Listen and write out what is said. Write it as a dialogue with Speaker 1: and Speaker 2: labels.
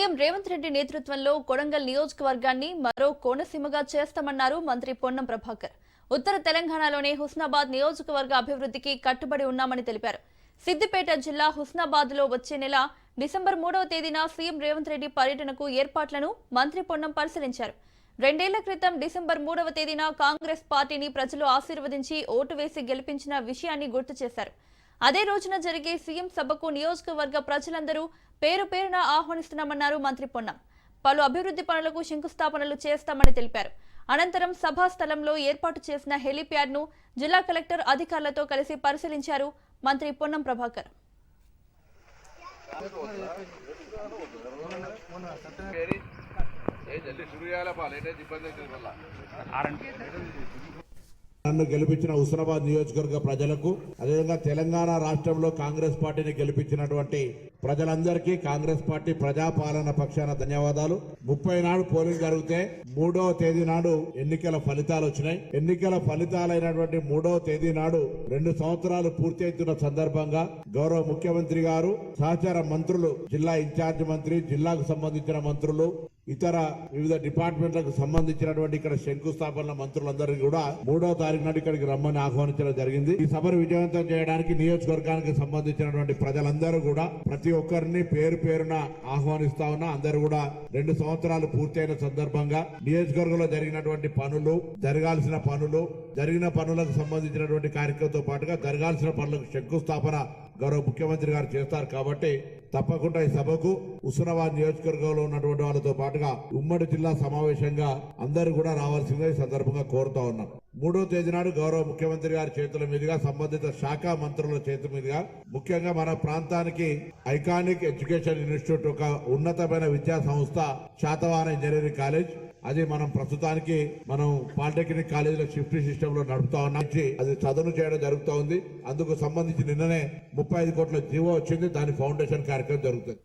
Speaker 1: CM Revanth Reddy నేతృత్వంలో కొడంగల్ నియోజకవర్గాన్ని మరో కోనసీమగా చేస్తామన్నారు మంత్రి పొన్నం ప్రభాకర్. ఉత్తర తెలంగాణలోని హుస్నాబాద్ నియోజకవర్గ అభివృద్ధికి కట్టుబడి ఉన్నామని తెలిపారు. సిద్దిపేట జిల్లా హుస్నాబాద్లో వచ్చే నెల డిసెంబర్ మూడవ తేదీన సీఎం రేవంత్ రెడ్డి పర్యటనకు ఏర్పాట్లను మంత్రి పొన్నం పరిశీలించారు. రెండేళ్ళ క్రితం డిసెంబర్ మూడవ తేదీన కాంగ్రెస్ పార్టీని ప్రజలు ఆశీర్వదించి ఓటు వేసి గెలిపించిన విషయాన్ని గుర్తు చేశారు. అదే రోజున జరిగే సీఎం సభకు నియోజకవర్గ ప్రజలందరూ పేరు పేరున ఆహ్వానిస్తున్నామన్నారు మంత్రి పొన్నం. పలు అభివృద్ధి పనులకు శంకుస్థాపనలు చేస్తామని తెలిపారు. అనంతరం సభా స్థలంలో ఏర్పాటు చేసిన హెలీప్యాడ్ను జిల్లా కలెక్టర్ అధికారులతో కలిసి పరిశీలించారు మంత్రి పొన్నం ప్రభాకర్.
Speaker 2: ఏ
Speaker 3: నన్ను గెలిపించిన హుస్నాబాద్ నియోజకవర్గ ప్రజలకు అదేవిధంగా తెలంగాణ రాష్ట్రంలో కాంగ్రెస్ పార్టీని గెలిపించినటువంటి ప్రజలందరికీ కాంగ్రెస్ పార్టీ ప్రజాపాలన పక్షాన ధన్యవాదాలు. ముప్పై నాడు పోలింగ్ జరిగితే మూడవ తేదీ నాడు ఎన్నికల ఫలితాలు వచ్చినాయి. ఎన్నికల ఫలితాలైనటువంటి మూడవ తేదీ నాడు రెండు సంవత్సరాలు పూర్తి అవుతున్న సందర్భంగా గౌరవ ముఖ్యమంత్రి గారు సహచార మంత్రులు జిల్లా ఇన్ఛార్జ్ మంత్రి జిల్లాకు సంబంధించిన మంత్రులు ఇతర వివిధ డిపార్ట్మెంట్లకు సంబంధించినటువంటి ఇక్కడ శంకుస్థాపన మంత్రులందరినీ కూడా మూడో తారీఖు నాడు ఇక్కడికి రమ్మని ఆహ్వానించడం జరిగింది. ఈ సభను విజయవంతం చేయడానికి నియోజకవర్గానికి సంబంధించినటువంటి ప్రజలందరూ కూడా ప్రతి ఒక్కరిని పేరు పేరున ఆహ్వానిస్తా ఉన్నా అందరూ కూడా రెండు సంవత్సరాలు పూర్తయిన సందర్భంగా నియోజకవర్గంలో జరిగినటువంటి పనులు జరగాల్సిన పనులు జరిగిన పనులకు సంబంధించినటువంటి కార్యక్రమంతో పాటుగా జరగాల్సిన పనులకు శంకుస్థాపన గౌరవ ముఖ్యమంత్రి గారు చేస్తారు కాబట్టి తప్పకుండా ఈ సభకు హుస్నాబాద్ నియోజకవర్గంలో ఉన్నటువంటి వాళ్ళతో పాటుగా ఉమ్మడి జిల్లా సమావేశంగా అందరూ కూడా రావాల్సిందిగా ఈ సందర్భంగా కోరుతా ఉన్నారు మూడో తేదీ నాడు గౌరవ ముఖ్యమంత్రి గారి చేతుల మీదుగా సంబంధిత శాఖ మంత్రుల చేతుల మీదుగా ముఖ్యంగా మన ప్రాంతానికి ఐకానిక్ ఎడ్యుకేషన్ ఇన్స్టిట్యూట్ ఒక ఉన్నతమైన విద్యా సంస్థ శాతవాన ఇంజనీరింగ్ కాలేజ్. అది మనం ప్రస్తుతానికి మనం పాలిటెక్నిక్ కాలేజీలో షిఫ్ట్ సిస్టమ్లో నడుపుతా ఉన్నాం. అది చదును చేయడం జరుగుతూ ఉంది అందుకు సంబంధించి నిన్ననే ముప్పై ఐదు కోట్ల జీవో వచ్చింది. దాని ఫౌండేషన్ కార్యక్రమం జరుగుతుంది.